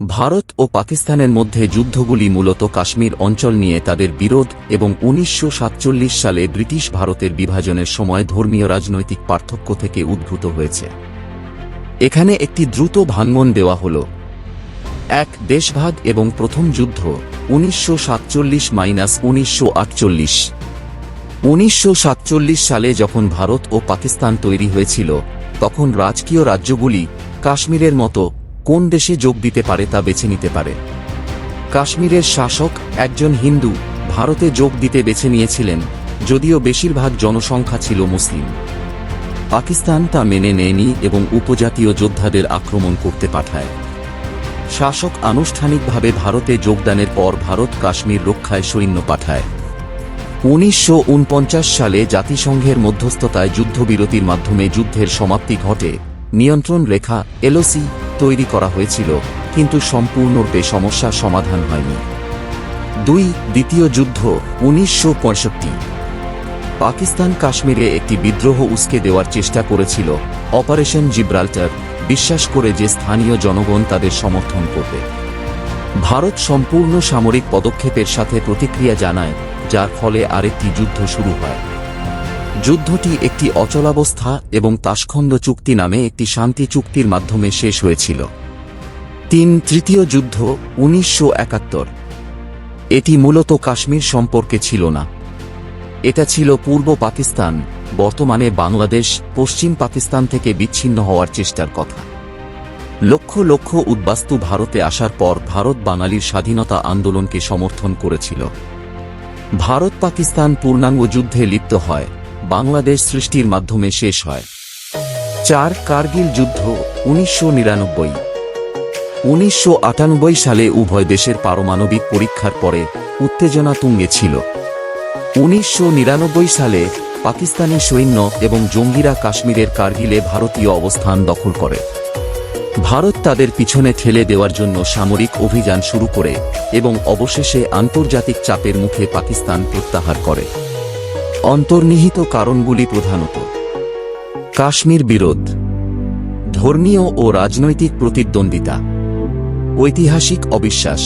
ভারত ও পাকিস্তানের মধ্যে যুদ্ধগুলি মূলত কাশ্মীর অঞ্চল নিয়ে তাদের বিরোধ এবং উনিশশো সাতচল্লিশ সালে ব্রিটিশ ভারতের বিভাজনের সময় ধর্মীয় রাজনৈতিক পার্থক্য থেকে উদ্ভূত হয়েছে। এখানে একটি দ্রুত ভাঙ্গন দেওয়া হল। এক দেশভাগ এবং প্রথম যুদ্ধ উনিশশো সাতচল্লিশ মাইনাস উনিশশো আটচল্লিশ। উনিশশো সালে যখন ভারত ও পাকিস্তান তৈরি হয়েছিল, তখন রাজকীয় রাজ্যগুলি কাশ্মীরের মতো কোন দেশে যোগ দিতে পারে তা বেছে নিতে পারে। কাশ্মীরের শাসক একজন হিন্দু ভারতে যোগ দিতে বেছে নিয়েছিলেন, যদিও বেশিরভাগ জনসংখ্যা ছিল মুসলিম। পাকিস্তান তা মেনে নেয়নি এবং উপজাতীয় যোদ্ধাদের আক্রমণ করতে পাঠায়। শাসক আনুষ্ঠানিকভাবে ভারতে যোগদানের পর ভারত কাশ্মীর রক্ষায় সৈন্য পাঠায়। উনিশশো উনপঞ্চাশ সালে জাতিসংঘের মধ্যস্থতায় যুদ্ধবিরতির মাধ্যমে যুদ্ধের সমাপ্তি ঘটে। নিয়ন্ত্রণ রেখা, এলওসি তৈরি করা হয়েছিল, কিন্তু সম্পূর্ণরূপে সমস্যার সমাধান হয়নি। দুই, দ্বিতীয় যুদ্ধ, উনিশশো পঁয়ষট্টি। পাকিস্তান কাশ্মীরে একটি বিদ্রোহ উস্কে দেওয়ার চেষ্টা করেছিল, অপারেশন জিব্রাল্টার, বিশ্বাস করে যে স্থানীয় জনগণ তাদের সমর্থন করবে। ভারত সম্পূর্ণ সামরিক পদক্ষেপের সাথে প্রতিক্রিয়া জানায়, যার ফলে আরেকটি যুদ্ধ শুরু হয়। যুদ্ধটি একটি অচলাবস্থা এবং তাসখন্দ চুক্তি নামে একটি শান্তি চুক্তির মাধ্যমে শেষ হয়েছিল। তিন তৃতীয় যুদ্ধ, উনিশশো একাত্তর। এটি মূলত কাশ্মীর সম্পর্কে ছিল না। এটা ছিল পূর্ব পাকিস্তান, বর্তমানে বাংলাদেশ, পশ্চিম পাকিস্তান থেকে বিচ্ছিন্ন হওয়ার চেষ্টার কথা। লক্ষ লক্ষ উদ্বাস্তু ভারতে আসার পর ভারত বাঙালির স্বাধীনতা আন্দোলনকে সমর্থন করেছিল। ভারত পাকিস্তান পূর্ণাঙ্গ যুদ্ধে লিপ্ত হয়। বাংলাদেশ সৃষ্টির মাধ্যমে শেষ হয়। চার কার্গিল যুদ্ধ উনিশশো নিরানব্বই। উনিশশো সালে উভয় দেশের পারমাণবিক পরীক্ষার পরে উত্তেজনা তুঙ্গে ছিল। উনিশশো নিরানব্বই সালে পাকিস্তানি সৈন্য এবং জঙ্গিরা কাশ্মীরের কার্গিলে ভারতীয় অবস্থান দখল করে। ভারত তাদের পিছনে ঠেলে দেওয়ার জন্য সামরিক অভিযান শুরু করে এবং অবশেষে আন্তর্জাতিক চাপের মুখে পাকিস্তান প্রত্যাহার করে। অন্তর্নিহিত কারণগুলি প্রধানত কাশ্মীর বিরোধ ধর্মীয় ও রাজনৈতিক প্রতিদ্বন্দ্বিতা ঐতিহাসিক অবিশ্বাস